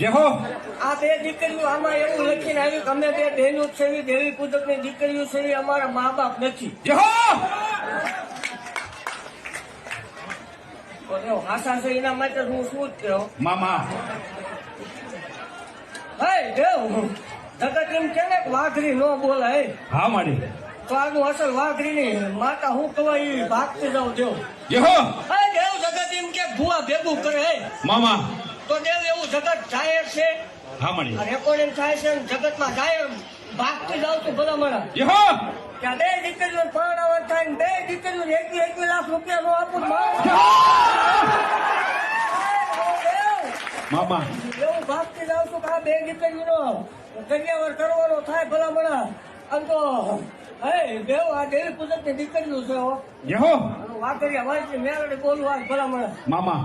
જેહો આ બે દીકરીઓ આમાં એવું લખીને આવ્યું કે અમે બે બહેનો છે દેવી પૂજકની દીકરીઓ છે અમારા મા બાપ નથી જેહો આશા છે એના માટે હું શું જ કહું? મામા. હે દેવ જગત એમ કે ને વાઘરી નો બોલાય. હે માડી. તો આગું અસલ વાઘરીની માતા હું કહેવાય ભાગતી જાઉં દેવ જેહો હે. દેવ જગત એમ કે ભૂવા ભેગું કરે હે. મામા. તો દેવ એવું જગત જાહેર છે રેકોર્ડિંગ થાય છે જગતમાં જાહેર ભાગતી જાવ તું ભલામણા જેહો ત્યાં બે દીકરીઓ પરણાવવા થાય બે દીકરીઓ એકવી એકવી લાખ રૂપિયા નો આપું મામા. એવું ભાગતી જાઉં છું કે આ બે દીકરીઓ કન્યાવર કરવાનો થાય ભલા મળે આમ તો હે દેવ આ દેવી પૂજકની દીકરીઓ છે વાત કરી વાકરિયા વાંચી ભલા મળે મામા.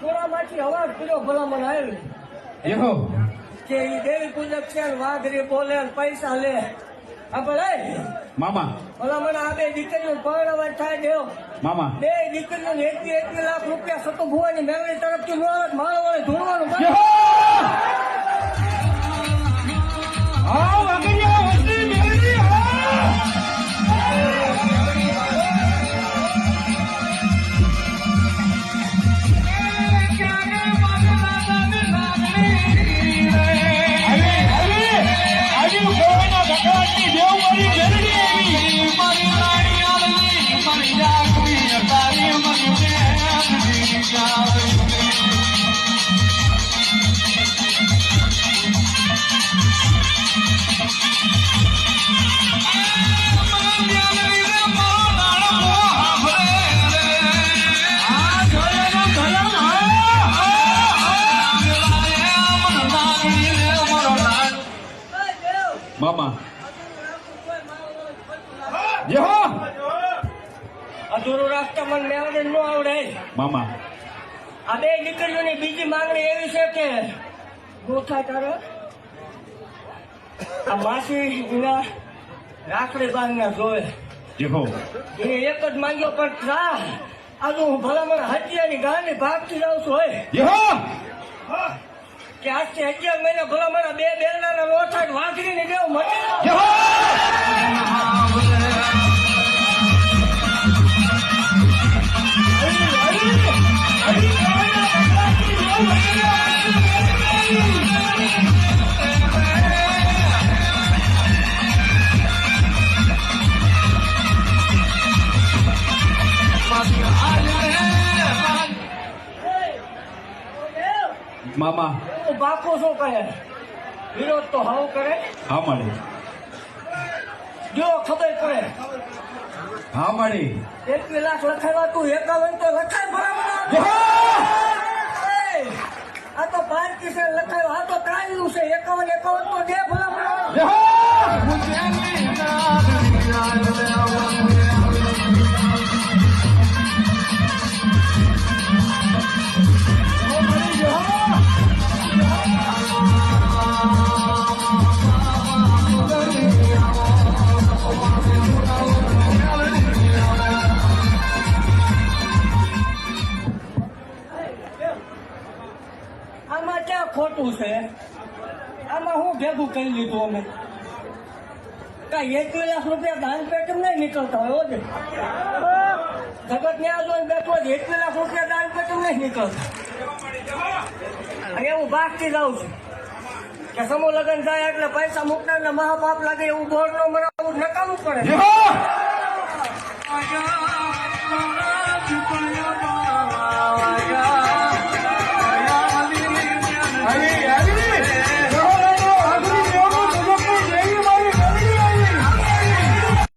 થોડામાંથી અવાજ કર્યો ભલામણ જેહો કે ઈ દેવી પૂજક છે વાઘરી બોલે પૈસા લે. આ ભલે મામા. ભલામણ આ બે દીકરીઓ પરણાવવા થાય દેવ મામા. બે દીકરીઓ એકવી એકવી લાખ રૂપિયા સતો ભુવાની મેળવી તરફથી મારો વાળે ધોવાનું મામા. જેહો અધૂરું રાખતા મને મેળવી ન આવડે. મામા. આ બે દીકરીઓની બીજી માંગણી એવી છે કે ગોથા તારે આ માસી એના રાખડી બાંધના જોવે. એ એક જ માંગ્યો પણ આજુ હું ભલામણ હત્યાની ગાની ભાગથી જાઉં છું હોય કે આજથી અગિયાર મહિના ભલામણ બે બેરડાના મામા. બાપુ શું કરે વિરોધ તો હાવ કરે. હા મળે જો ખબર પડે. હા માડી એકવી લાખ લખાવ્યા તું એકાવન તો લખાય બરાબર આ તો બાર કિસે લખાયો આ તો ત્રાણું છે. એકાવન એકાવન તો દે આમાં છે? આમાં હું ભેગું કરી લીધું અમે. કાંઈ એક લાખ રૂપિયા દાન પેટમ નહીં નીકળતા હોય જ? જગત ને આ જોઈને બેઠો જ એક લાખ રૂપિયા દાન પેટમ નહીં નીકળતા? અને એવું ભાગતી જાઉં છું. કે સમૂહ લગ્ન થાય એટલે પૈસા મૂકનાર ને મહાપાપ લાગે એવું બોર્ડ નો મરાવું નકામું પડે.